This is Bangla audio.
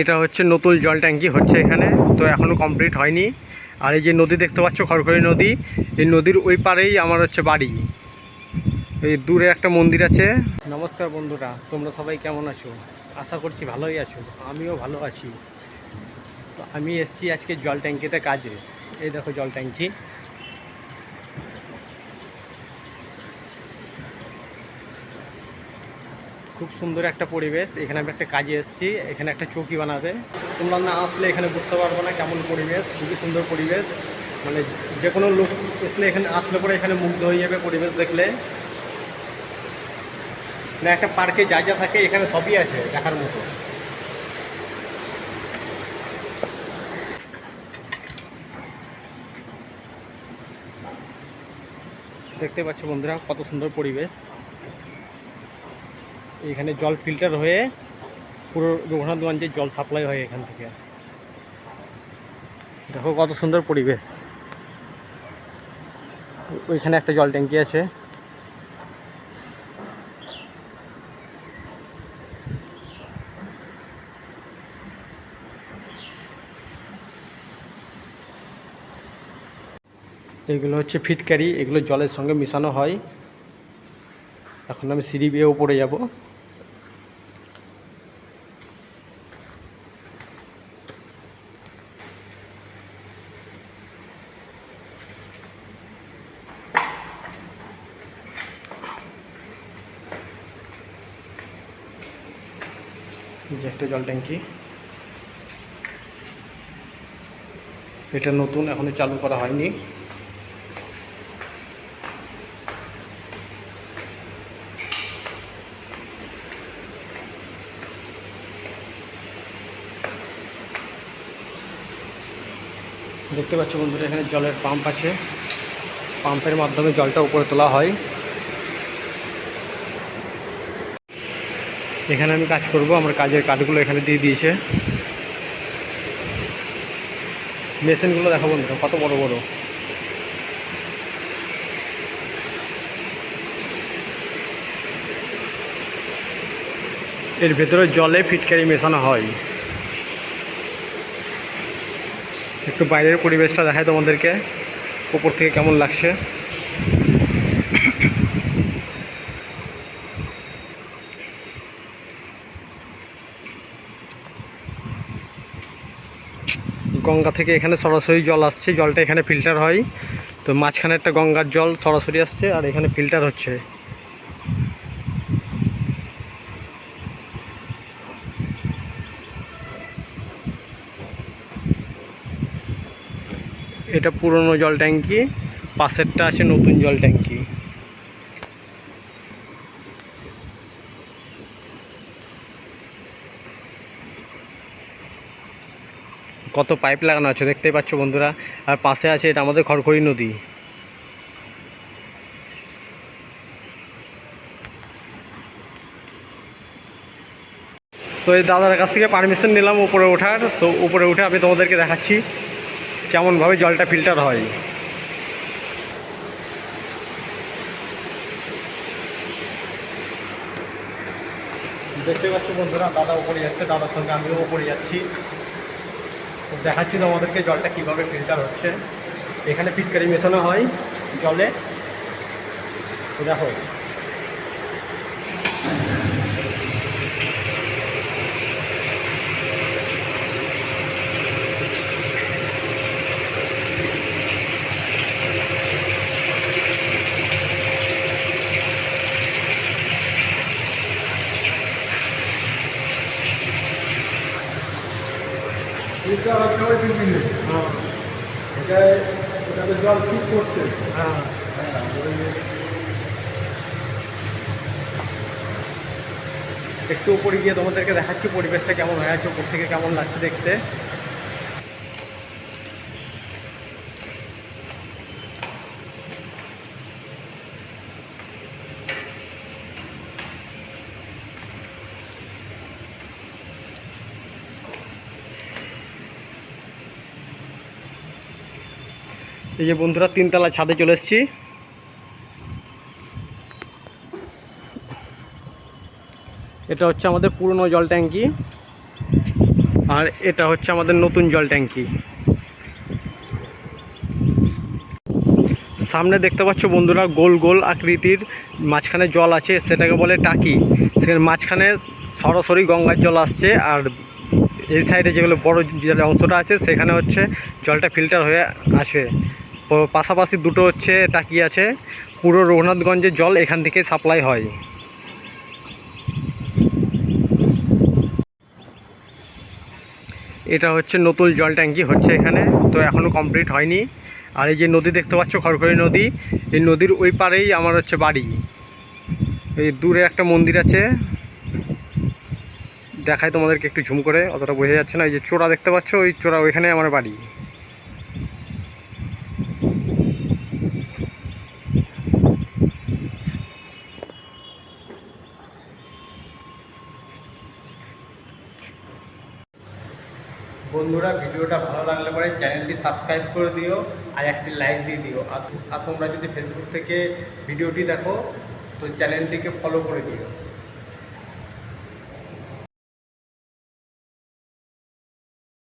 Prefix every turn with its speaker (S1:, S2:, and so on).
S1: এটা হচ্ছে নতুন জল ট্যাঙ্কি হচ্ছে এখানে, তো এখনও কমপ্লিট হয়নি। আর এই যে নদী দেখতে পাচ্ছ, খড়খড়ি নদী, এই নদীর ওই পারেই আমার হচ্ছে বাড়ি। এই দূরে একটা মন্দির আছে। নমস্কার বন্ধুরা, তোমরা সবাই কেমন আছো? আশা করছি ভালোই আছো, আমিও ভালো আছি। তো আমি এসছি আজকে জল ট্যাঙ্কিতে কাজে। এই দেখো জল ট্যাঙ্কি। খুব সুন্দর একটা পরিবেশ। এখানে আমি একটা কাজে এসেছি, এখানে একটা চৌকি বানাবে তোমরা না আসলে এখানে বুঝতে পারব না কেমন পরিবেশ, খুবই সুন্দর পরিবেশ। মানে যে কোনো লোক আসলে এখানে আসলে পরে এখানে মুগ্ধ হয়ে যাবে পরিবেশ দেখলে। না, একটা পার্কে যা যা থাকে এখানে সবই আছে দেখার মতো। দেখতে পাচ্ছ বন্ধুরা, কত সুন্দর পরিবেশ। এখানে জল ফিল্টার হয়ে পুরো রঘুনাথগঞ্জে জল সাপ্লাই হয় এখান থেকে। দেখো কত সুন্দর পরিবেশ। ওইখানে একটা জল ট্যাঙ্কি আছে। এগুলো হচ্ছে ফিটকারি, এগুলো জলের সঙ্গে মেশানো হয়। এখন আমি সিঁড়ি বেয়ে উপরে যাব। যে একটা জল ট্যাঙ্কি। এটা নতুন এখনও চালু করা হয়নি। দেখতে পাচ্ছ বন্ধুরা, এখানে জলের পাম্প আছে। পাম্পের মাধ্যমে জলটা উপরে তোলা হয়। এখানে আমি কাজ করব, আমার কাজের কাঠগুলো এখানে দিয়ে দিয়েছে। মেশিনগুলো দেখো বন্ধুরা, কত বড় বড়। এর ভেতরে জলে ফিটকারি মেশানো হয়। একটু বাইরের পরিবেশটা দেখায় তোমাদেরকে, উপর থেকে কেমন লাগছে। গঙ্গা থেকে এখানে সরাসরি জল আসছে, জলটা এখানে ফিল্টার হয়। তো মাঝখানে একটা গঙ্গার জল সরাসরি আসছে আর এখানে ফিল্টার হচ্ছে। এটা পুরনো জল ট্যাঙ্কি, পাশেরটা আছে নতুন জল ট্যাঙ্কি। কত পাইপ লাগানো আছে দেখতেই পাচ্ছ বন্ধুরা। আর পাশে আছে এটা আমাদের খড়খড়ি নদী। তো এই দাদার কাছ থেকে পারমিশন নিলাম উপরে ওঠার। তো উপরে উঠে আমি তোমাদেরকে দেখাচ্ছি কেমনভাবে জলটা ফিল্টার হয়। দেখতে পাচ্ছ বন্ধুরা, দাদা উপরে যাচ্ছে, দাদার সঙ্গে আমিও উপরে যাচ্ছি। দেখাচ্ছি আমাদেরকে জলটা কীভাবে ফিল্টার হচ্ছে। এখানে ফিটকারি মেশানো হয় জলে। দেখো হ্যাঁ।
S2: এটা এটাতে জল ঠিক করছে।
S1: হ্যাঁ।
S2: হ্যাঁ
S1: একটু উপরে গিয়ে তোমাদেরকে দেখাচ্ছি পরিবেশটা কেমন হয়ে আছে উপর থেকে কেমন লাগছে দেখতে? এই যে বন্ধুরা, তিনতলা ছাদে চলে এসেছি। এটা হচ্ছে আমাদের পুরনো জল ট্যাঙ্কি, আর এটা হচ্ছে আমাদের নতুন জল ট্যাঙ্কি। সামনে দেখতে পাচ্ছ বন্ধুরা, গোল গোল আকৃতির মাঝখানে জল আছে, সেটাকে বলে টাকি। সেখানে মাঝখানে সরাসরি গঙ্গার জল আসছে, আর এই সাইডে যেগুলো বড় যে অংশটা আছে, সেখানে হচ্ছে জলটা ফিল্টার হয়ে আসে। পাশাপাশি দুটো হচ্ছে টাকি আছে। পুরো রঘুনাথগঞ্জের জল এখান থেকে সাপ্লাই হয়। এটা হচ্ছে নতুন জল ট্যাঙ্কি হচ্ছে এখানে, তো এখনও কমপ্লিট হয়নি। আর এই যে নদী দেখতে পাচ্ছ, খড়খড়ি নদী, এই নদীর ওই পারেই আমার হচ্ছে বাড়ি। এই দূরে একটা মন্দির আছে দেখায় তোমাদেরকে একটু ঝুম করে, অতটা বোঝা যাচ্ছে না। এই যে চোরা দেখতে পাচ্ছ, ওই চোরা ওইখানে আমার বাড়ি। বন্ধুরা, ভিডিওটা ভালো লাগলে পরে চ্যানেলটি সাবস্ক্রাইব করে দিও আর একটি লাইক দিয়ে দিও। আর তোমরা যদি ফেসবুক থেকে ভিডিওটি দেখো, তো চ্যানেলটিকে ফলো করে দিও।